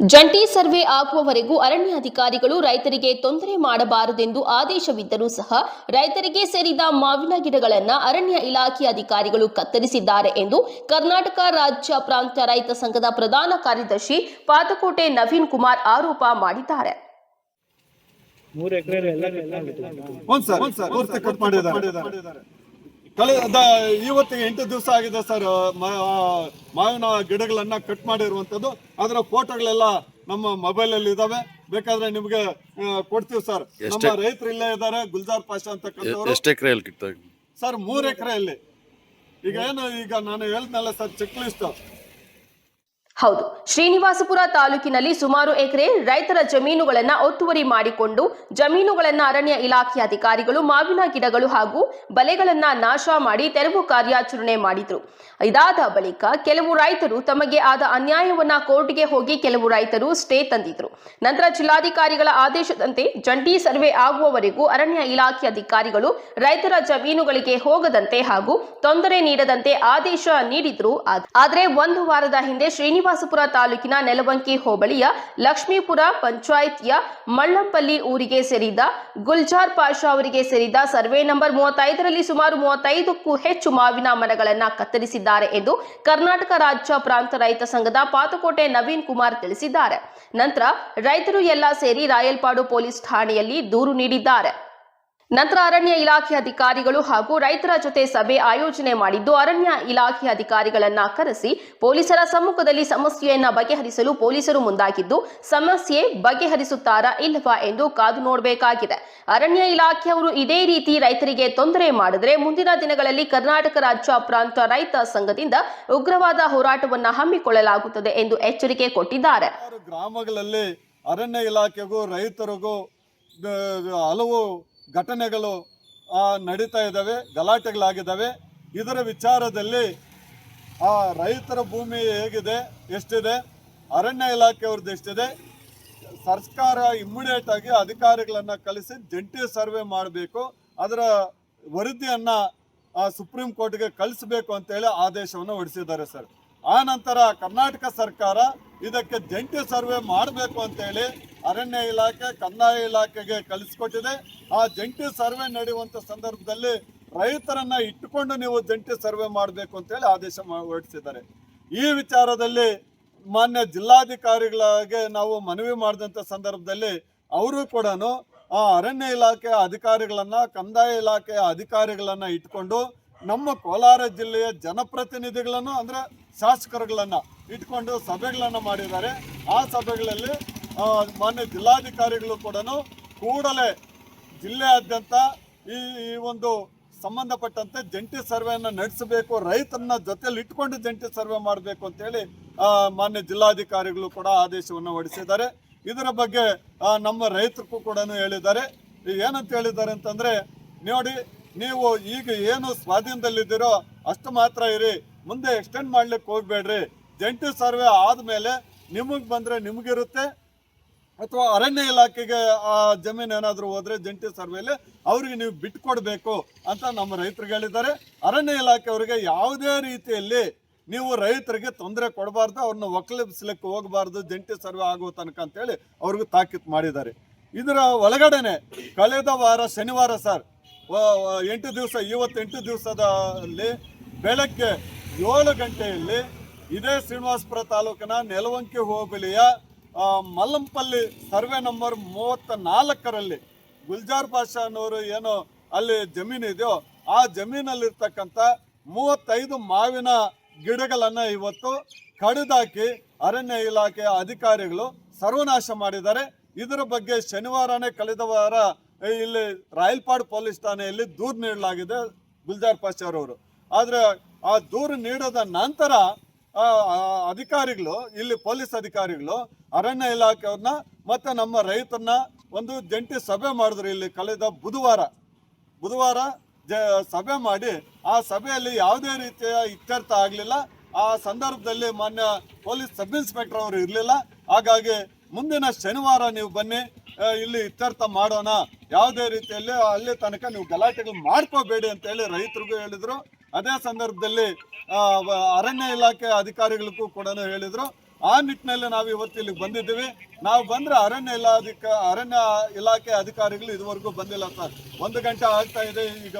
ಜಂಟಿ ಸರ್ವೆ ಆಗುವವರೆಗೂ ಅರಣ್ಯಾಧಿಕಾರಿಗಳು ರೈತರಿಗೆ ತೊಂದರೆ ಮಾಡಬಾರದೆಂದು ಆದೇಶವಿದ್ದರೂ ಸಹ ರೈತರಿಗೆ ಸೇರಿದ ಮಾವಿನ ಗಿಡಗಳನ್ನು ಅರಣ್ಯ ಇಲಾಖೆ ಅಧಿಕಾರಿಗಳು ಕತ್ತರಿಸಿದ್ದಾರೆ ಎಂದು ಕರ್ನಾಟಕ ರಾಜ್ಯ ಪ್ರಾಂತ್ಯ ರೈತ ಸಂಘದ ಪ್ರಧಾನ ಕಾರ್ಯದರ್ಶಿ ಪಾತಕೋಟೆ ನವೀನ್ ಕುಮಾರ್ ಆರೋಪ ಮಾಡಿದ್ದಾರೆ. ಮೂರು ಎಕರೆ ಎಲ್ಲ ಕಳೆದ ಇವತ್ತಿಗೆ ಎಂಟು ದಿವಸ ಆಗಿದೆ ಸರ್ ಮಾವಿನ ಗಿಡಗಳನ್ನ ಕಟ್ ಮಾಡಿರುವಂತದ್ದು ಅದರ ಫೋಟೋಗಳೆಲ್ಲ ನಮ್ಮ ಮೊಬೈಲ್ ಅಲ್ಲಿ ಇದಾವೆ. ಬೇಕಾದ್ರೆ ನಿಮ್ಗೆ ಕೊಡ್ತೀವಿ ಸರ್. ನಮ್ಮ ರೈತರು ಇಲ್ಲೇ ಇದ್ದಾರೆ ಗುಲ್ಜಾರ್ ಪಾಷಾ ಅಂತಕ್ಕಂಥವ್ರು. ಸರ್ ಮೂರ್ ಎಕರೆಯಲ್ಲಿ. ಈಗ ಏನು ಈಗ ನಾನು ಹೇಳ್ದ್ನಲ್ಲ ಸರ್ ಚೆಕ್ ಲಿಸ್ಟ್ ಹೌದು. ಶ್ರೀನಿವಾಸಪುರ ತಾಲೂಕಿನಲ್ಲಿ ಸುಮಾರು ಎಕರೆ ರೈತರ ಜಮೀನುಗಳನ್ನ ಒತ್ತುವರಿ ಮಾಡಿಕೊಂಡು ಜಮೀನುಗಳನ್ನ ಅರಣ್ಯ ಇಲಾಖೆ ಅಧಿಕಾರಿಗಳು ಮಾವಿನ ಗಿಡಗಳು ಹಾಗೂ ಬಲೆಗಳನ್ನ ನಾಶ ಮಾಡಿ ತೆರವು ಕಾರ್ಯಾಚರಣೆ ಮಾಡಿದ್ರು. ಇದಾದ ಬಳಿಕ ಕೆಲವು ರೈತರು ತಮಗೆ ಆದ ಅನ್ಯಾಯವನ್ನ ಕೋರ್ಟ್ಗೆ ಹೋಗಿ ಕೆಲವು ರೈತರು ಸ್ಟೇ ತಂದಿದ್ರು. ನಂತರ ಜಿಲ್ಲಾಧಿಕಾರಿಗಳ ಆದೇಶದಂತೆ ಜಂಟಿ ಸರ್ವೆ ಆಗುವವರೆಗೂ ಅರಣ್ಯ ಇಲಾಖೆ ಅಧಿಕಾರಿಗಳು ರೈತರ ಜಮೀನುಗಳಿಗೆ ಹೋಗದಂತೆ ಹಾಗೂ ತೊಂದರೆ ನೀಡದಂತೆ ಆದೇಶ ನೀಡಿದ್ರು. ಆದರೆ ಒಂದು ವಾರದ ಹಿಂದೆ ಶ್ರೀನಿವಾಸಪುರ ತಾಲೂಕಿನ ನೆಲವಂಕಿ ಹೋಬಳಿಯ ಲಕ್ಷ್ಮೀಪುರ ಪಂಚಾಯಿತಿಯ ಮಳ್ಳಂಪಲ್ಲಿ ಊರಿಗೆ ಸೇರಿದ ಗುಲ್ಜಾರ್ ಪಾಷಾ ಅವರಿಗೆ ಸೇರಿದ ಸರ್ವೆ ನಂಬರ್ ಮೂವತ್ತೈದರಲ್ಲಿ ಸುಮಾರು ಮೂವತ್ತೈದಕ್ಕೂ ಹೆಚ್ಚು ಮಾವಿನ ಮರಗಳನ್ನು ಕತ್ತರಿಸಿದ್ದಾರೆ ಎಂದು ಕರ್ನಾಟಕ ರಾಜ್ಯ ಪ್ರಾಂತ ರೈತ ಸಂಘದ ಪಾತಕೋಟೆ ನವೀನ್ ಕುಮಾರ್ ತಿಳಿಸಿದ್ದಾರೆ. ನಂತರ ರೈತರು ಎಲ್ಲ ಸೇರಿ ರಾಯಲ್ಪಾಡು ಪೊಲೀಸ್ ಠಾಣೆಯಲ್ಲಿ ದೂರು ನೀಡಿದ್ದಾರೆ. ನಂತರ ಅರಣ್ಯ ಇಲಾಖೆ ಅಧಿಕಾರಿಗಳು ಹಾಗೂ ರೈತರ ಜೊತೆ ಸಭೆ ಆಯೋಜನೆ ಮಾಡಿದ್ದು, ಅರಣ್ಯ ಇಲಾಖೆ ಅಧಿಕಾರಿಗಳನ್ನ ಕರೆಸಿ ಪೊಲೀಸರ ಸಮ್ಮುಖದಲ್ಲಿ ಸಮಸ್ಯೆಯನ್ನ ಬಗೆಹರಿಸಲು ಪೊಲೀಸರು ಮುಂದಾಗಿದ್ದು, ಸಮಸ್ಯೆ ಬಗೆಹರಿಸುತ್ತಾರಾ ಇಲ್ಲವಾ ಎಂದು ಕಾದು ನೋಡಬೇಕಾಗಿದೆ. ಅರಣ್ಯ ಇಲಾಖೆಯವರು ಇದೇ ರೀತಿ ರೈತರಿಗೆ ತೊಂದರೆ ಮಾಡಿದ್ರೆ ಮುಂದಿನ ದಿನಗಳಲ್ಲಿ ಕರ್ನಾಟಕ ರಾಜ್ಯ ಪ್ರಾಂತ ರೈತ ಸಂಘದಿಂದ ಉಗ್ರವಾದ ಹೋರಾಟವನ್ನ ಹಮ್ಮಿಕೊಳ್ಳಲಾಗುತ್ತದೆ ಎಂದು ಎಚ್ಚರಿಕೆ ಕೊಟ್ಟಿದ್ದಾರೆ. ಗ್ರಾಮಗಳಲ್ಲಿ ಅರಣ್ಯ ಇಲಾಖೆಗೂ ರೈತರಿಗೂ ಹಲವು ಘಟನೆಗಳು ನಡೀತಾ ಇದ್ದಾವೆ, ಗಲಾಟೆಗಳಾಗಿದ್ದಾವೆ. ಇದರ ವಿಚಾರದಲ್ಲಿ, ಆ, ರೈತರ ಭೂಮಿ ಹೇಗಿದೆ, ಎಷ್ಟಿದೆ, ಅರಣ್ಯ ಇಲಾಖೆಯವ್ರದ್ದು ಎಷ್ಟಿದೆ, ಸರ್ಕಾರ ಇಮ್ಮಿಡಿಯೇಟ್ ಆಗಿ ಅಧಿಕಾರಿಗಳನ್ನು ಕಳಿಸಿ ಜಂಟಿ ಸರ್ವೆ ಮಾಡಬೇಕು, ಅದರ ವರದಿಯನ್ನು ಸುಪ್ರೀಂ ಕೋರ್ಟ್ಗೆ ಕಳಿಸಬೇಕು ಅಂತೇಳಿ ಆದೇಶವನ್ನು ಹೊಡಿಸಿದ್ದಾರೆ ಸರ್. ಆ ನಂತರ ಕರ್ನಾಟಕ ಸರ್ಕಾರ ಇದಕ್ಕೆ ಜಂಟಿ ಸರ್ವೆ ಮಾಡಬೇಕು ಅಂತೇಳಿ ಅರಣ್ಯ ಇಲಾಖೆ, ಕಂದಾಯ ಇಲಾಖೆಗೆ ಕಳಿಸ್ಕೊಟ್ಟಿದೆ. ಆ ಜಂಟಿ ಸರ್ವೆ ನಡೆಯುವಂತ ಸಂದರ್ಭದಲ್ಲಿ ರೈತರನ್ನ ಇಟ್ಟುಕೊಂಡು ನೀವು ಜಂಟಿ ಸರ್ವೆ ಮಾಡಬೇಕು ಅಂತೇಳಿ ಆದೇಶ ಹೊರಡಿಸಿದ್ದಾರೆ. ಈ ವಿಚಾರದಲ್ಲಿ ಮಾನ್ಯ ಜಿಲ್ಲಾಧಿಕಾರಿಗಳಿಗೆ ನಾವು ಮನವಿ ಮಾಡಿದಂಥ ಸಂದರ್ಭದಲ್ಲಿ ಅವರು ಕೂಡ ಆ ಅರಣ್ಯ ಇಲಾಖೆಯ ಅಧಿಕಾರಿಗಳನ್ನ, ಕಂದಾಯ ಇಲಾಖೆಯ ಅಧಿಕಾರಿಗಳನ್ನ ಇಟ್ಕೊಂಡು ನಮ್ಮ ಕೋಲಾರ ಜಿಲ್ಲೆಯ ಜನಪ್ರತಿನಿಧಿಗಳನ್ನು ಅಂದ್ರೆ ಶಾಸಕರುಗಳನ್ನ ಇಟ್ಕೊಂಡು ಸಭೆಗಳನ್ನ ಮಾಡಿದ್ದಾರೆ. ಆ ಸಭೆಗಳಲ್ಲಿ ಮಾನ್ಯ ಜಿಲ್ಲಾಧಿಕಾರಿಗಳು ಕೂಡ ಕೂಡಲೇ ಜಿಲ್ಲೆಯಾದ್ಯಂತ ಈ ಒಂದು ಸಂಬಂಧಪಟ್ಟಂತೆ ಜಂಟಿ ಸರ್ವೆಯನ್ನು ನಡೆಸಬೇಕು ರೈತರನ್ನ ಜೊತೆಲಿ ಇಟ್ಕೊಂಡು ಜಂಟಿ ಸರ್ವೆ ಮಾಡಬೇಕು ಅಂತೇಳಿ ಮಾನ್ಯ ಜಿಲ್ಲಾಧಿಕಾರಿಗಳು ಕೂಡ ಆದೇಶವನ್ನು ಹೊರಡಿಸಿದ್ದಾರೆ. ಇದರ ಬಗ್ಗೆ ನಮ್ಮ ರೈತರಿಗೂ ಕೂಡ ಹೇಳಿದ್ದಾರೆ. ಏನಂತ ಹೇಳಿದ್ದಾರೆ ಅಂತಂದ್ರೆ, ನೋಡಿ, ನೀವು ಈಗ ಏನು ಸ್ವಾಧೀನದಲ್ಲಿದ್ದೀರೋ ಅಷ್ಟು ಮಾತ್ರ ಇರಿ. ಮುಂದೆ ಎಕ್ಸ್ಟೆಂಡ್ ಮಾಡ್ಲಿಕ್ಕೆ ಹೋಗ್ಬೇಡ್ರಿ. ಜಂಟಿ ಸರ್ವೆ ಆದಮೇಲೆ ನಿಮಗೆ ಬಂದ್ರೆ ನಿಮಗಿರುತ್ತೆ. ಅಥವಾ ಅರಣ್ಯ ಇಲಾಖೆಗೆ ಆ ಜಮೀನು ಏನಾದರೂ ಹೋದರೆ ಜಂಟಿ ಸರ್ವೆಯಲ್ಲಿ ಅವ್ರಿಗೆ ನೀವು ಬಿಟ್ಕೊಡ್ಬೇಕು ಅಂತ ನಮ್ಮ ರೈತರು ಹೇಳಿದ್ದಾರೆ. ಅರಣ್ಯ ಇಲಾಖೆಯವರಿಗೆ ಯಾವುದೇ ರೀತಿಯಲ್ಲಿ ನೀವು ರೈತರಿಗೆ ತೊಂದರೆ ಕೊಡಬಾರ್ದು, ಅವ್ರನ್ನ ಒಕ್ಕಲಿಸ್ಲಿಕ್ಕೆ ಹೋಗಬಾರ್ದು, ಜಂಟಿ ಸರ್ವೆ ಆಗುವ ತನಕ ಅಂತೇಳಿ ಅವ್ರಿಗೂ ತಾಕೀತು ಮಾಡಿದ್ದಾರೆ. ಇದರ ಒಳಗಡೆನೆ ಕಳೆದ ವಾರ ಶನಿವಾರ ಸರ್ ಎಂಟು ದಿವಸ ಇವತ್ತೆಂಟು ದಿವಸದಲ್ಲಿ ಬೆಳಗ್ಗೆ ಏಳು ಗಂಟೆಯಲ್ಲಿ ಇದೇ ಶ್ರೀನಿವಾಸಪುರ ತಾಲೂಕಿನ ನೆಲವಂಕಿ ಹೋಬಳಿಯ ಮಲ್ಲಂಪಲ್ಲಿ ಸರ್ವೆ ನಂಬರ್ ಮೂವತ್ತ ನಾಲ್ಕರಲ್ಲಿ ಗುಲ್ಜಾರ್ ಪಾಷಾನವರು ಏನು ಅಲ್ಲಿ ಜಮೀನು ಇದೆಯೋ ಆ ಜಮೀನಲ್ಲಿರ್ತಕ್ಕಂಥ ಮೂವತ್ತೈದು ಮಾವಿನ ಗಿಡಗಳನ್ನು ಇವತ್ತು ಕಡಿದಾಕಿ ಅರಣ್ಯ ಇಲಾಖೆಯ ಅಧಿಕಾರಿಗಳು ಸರ್ವನಾಶ ಮಾಡಿದ್ದಾರೆ. ಇದರ ಬಗ್ಗೆ ಶನಿವಾರನೇ ಕಳೆದ ವಾರ ಇಲ್ಲಿ ರಾಯಲ್ಪಾಡ್ ಪೊಲೀಸ್ ಠಾಣೆಯಲ್ಲಿ ದೂರು ನೀಡಲಾಗಿದೆ ಗುಲ್ಜಾರ್ ಪಾಷಾರವರು ಆದ್ರೆ ಆ ದೂರು ನೀಡದ ನಂತರ ಅಧಿಕಾರಿಗಳು, ಇಲ್ಲಿ ಪೊಲೀಸ್ ಅಧಿಕಾರಿಗಳು, ಅರಣ್ಯ ಇಲಾಖೆಯವ್ರನ್ನ ಮತ್ತೆ ನಮ್ಮ ರೈತರನ್ನ ಒಂದು ಜಂಟಿ ಸಭೆ ಮಾಡಿದ್ರು ಇಲ್ಲಿ ಕಳೆದ ಬುಧವಾರ. ಬುಧವಾರ ಜ, ಸಭೆ ಮಾಡಿ ಆ ಸಭೆಯಲ್ಲಿ ಯಾವುದೇ ರೀತಿಯ ಇತ್ಯರ್ಥ ಆಗಲಿಲ್ಲ. ಆ ಸಂದರ್ಭದಲ್ಲಿ ಮಾನ್ಯ ಪೊಲೀಸ್ ಸಬ್ ಇನ್ಸ್ಪೆಕ್ಟರ್ ಅವರು ಇರಲಿಲ್ಲ. ಹಾಗಾಗಿ ಮುಂದಿನ ಶನಿವಾರ ನೀವು ಬನ್ನಿ ಇಲ್ಲಿ ಇತ್ಯರ್ಥ ಮಾಡೋಣ. ಯಾವುದೇ ರೀತಿಯಲ್ಲಿ ಅಲ್ಲಿ ತನಕ ನೀವು ಗಲಾಟೆಗಳು ಮಾಡ್ಕೋಬೇಡಿ ಅಂತ ಹೇಳಿ ರೈತರಿಗೂ ಹೇಳಿದ್ರು. ಅದೇ ಸಂದರ್ಭದಲ್ಲಿ ಅರಣ್ಯ ಇಲಾಖೆ ಅಧಿಕಾರಿಗಳಿಗೂ ಕೂಡ ಹೇಳಿದ್ರು. ಆ ನಿಟ್ಟಿನಲ್ಲಿ ನಾವು ಇವತ್ತು ಇಲ್ಲಿಗೆ ಬಂದಿದ್ದೀವಿ. ನಾವು ಬಂದ್ರೆ ಅರಣ್ಯ ಇಲಾಧಿಕ, ಅರಣ್ಯ ಇಲಾಖೆ ಅಧಿಕಾರಿಗಳು ಇದುವರೆಗೂ ಬಂದಿಲ್ಲ ಸರ್. ಒಂದು ಗಂಟೆ ಆಗ್ತಾ ಇದೆ, ಈಗ